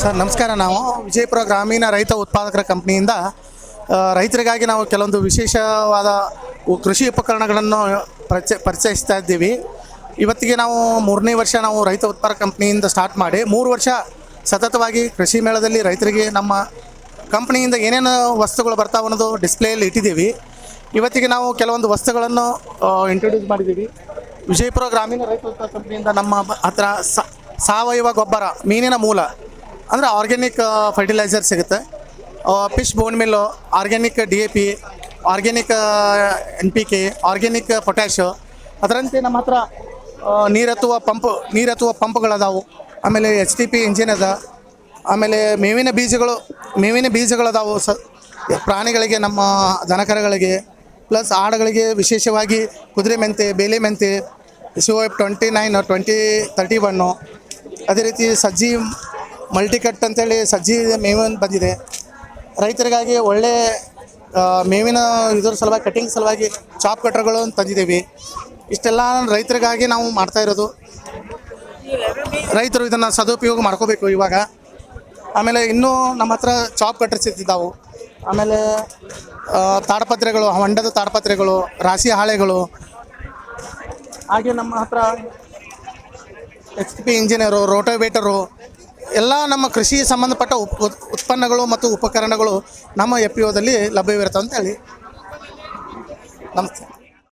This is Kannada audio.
ಸರ್, ನಮಸ್ಕಾರ. ನಾವು ವಿಜಯಪುರ ಗ್ರಾಮೀಣ ರೈತ ಉತ್ಪಾದಕರ ಕಂಪ್ನಿಯಿಂದ ರೈತರಿಗಾಗಿ ನಾವು ಕೆಲವೊಂದು ವಿಶೇಷವಾದ ಕೃಷಿ ಉಪಕರಣಗಳನ್ನು ಪರಿಚಯ ಪರಿಚಯಿಸ್ತಾ ಇದ್ದೀವಿ. ಇವತ್ತಿಗೆ ನಾವು ಮೂರನೇ ವರ್ಷ ನಾವು ರೈತ ಉತ್ಪಾದಕ ಕಂಪ್ನಿಯಿಂದ ಸ್ಟಾರ್ಟ್ ಮಾಡಿ, ಮೂರು ವರ್ಷ ಸತತವಾಗಿ ಕೃಷಿ ಮೇಳದಲ್ಲಿ ರೈತರಿಗೆ ನಮ್ಮ ಕಂಪ್ನಿಯಿಂದ ಏನೇನು ವಸ್ತುಗಳು ಬರ್ತಾವೆ ಅನ್ನೋದು ಡಿಸ್ಪ್ಲೇಯಲ್ಲಿ ಇಟ್ಟಿದ್ದೀವಿ. ಇವತ್ತಿಗೆ ನಾವು ಕೆಲವೊಂದು ವಸ್ತುಗಳನ್ನು ಇಂಟ್ರೊಡ್ಯೂಸ್ ಮಾಡಿದ್ದೀವಿ. ವಿಜಯಪುರ ಗ್ರಾಮೀಣ ರೈತ ಉತ್ಪಾದಕ ಕಂಪ್ನಿಯಿಂದ ನಮ್ಮ ಹತ್ರ ಸಾವಯವ ಗೊಬ್ಬರ, ಮೀನಿನ ಮೂಲ ಅಂದರೆ ಆರ್ಗ್ಯಾನಿಕ್ ಫರ್ಟಿಲೈಸರ್ ಸಿಗುತ್ತೆ. Fish bone meal organic D A P organic N P K organic potash ಅದರಂತೆ ನಮ್ಮ ಹತ್ರ ನೀರತ್ತುವ ಪಂಪ್, ನೀರೆತ್ತುವ ಪಂಪ್ಗಳದಾವು. ಆಮೇಲೆ ಎಚ್ ಟಿ ಪಿ ಇಂಜಿನ್ ಅದ. ಆಮೇಲೆ ಮೇವಿನ ಬೀಜಗಳು, ಮೇವಿನ ಬೀಜಗಳದಾವು ಸ, ಪ್ರಾಣಿಗಳಿಗೆ, ನಮ್ಮ ದನಕರಗಳಿಗೆ. ಪ್ಲಸ್ ಆಡುಗಳಿಗೆ ವಿಶೇಷವಾಗಿ ಕುದುರೆ ಮೆಂತೆ, ಬೇಲೆ ಮೆಂತೆ Shiva twenty nine twenty thirty one ಅದೇ ರೀತಿ ಸಜ್ಜಿ ಮಲ್ಟಿಕಟ್ ಅಂತೇಳಿ ಸಜ್ಜಿ ಮೇವಿನ ಬಂದಿದೆ. ರೈತರಿಗಾಗಿ ಒಳ್ಳೆ ಮೇವಿನ ಇದರ ಸಲುವಾಗಿ ಕಟಿಂಗ್ ಸಲುವಾಗಿ ಚಾಪ್ ಕಟ್ರ್ಗಳು ತಂದಿದ್ದೀವಿ. ಇಷ್ಟೆಲ್ಲ ರೈತರಿಗಾಗಿ ನಾವು ಮಾಡ್ತಾ ಇರೋದು. ರೈತರು ಇದನ್ನು ಸದುಪಯೋಗ ಮಾಡ್ಕೋಬೇಕು ಇವಾಗ. ಆಮೇಲೆ ಇನ್ನೂ ನಮ್ಮ ಹತ್ರ ಚಾಪ್ ಕಟ್ರಸ್ ಇದ್ದಿದ್ದಾವು ಆಮೇಲೆ ತಾಡಪತ್ರೆಗಳು, ಹೊಂಡದ ತಾಡಪತ್ರೆಗಳು, ರಾಶಿ ಹಾಳೆಗಳು. ಹಾಗೆ ನಮ್ಮ ಹತ್ರ ಎಚ್ ಪಿ ಇಂಜಿನಿಯರು ರೋಟೋವೇಟರು ಎಲ್ಲ ನಮ್ಮ ಕೃಷಿ ಸಂಬಂಧಪಟ್ಟ ಉತ್ಪನ್ನಗಳು ಮತ್ತು ಉಪಕರಣಗಳು ನಮ್ಮ ಎಫ್ ಪಿ ಒದಲ್ಲಿ ಅಂತೇಳಿ ನಮಸ್ತೆ.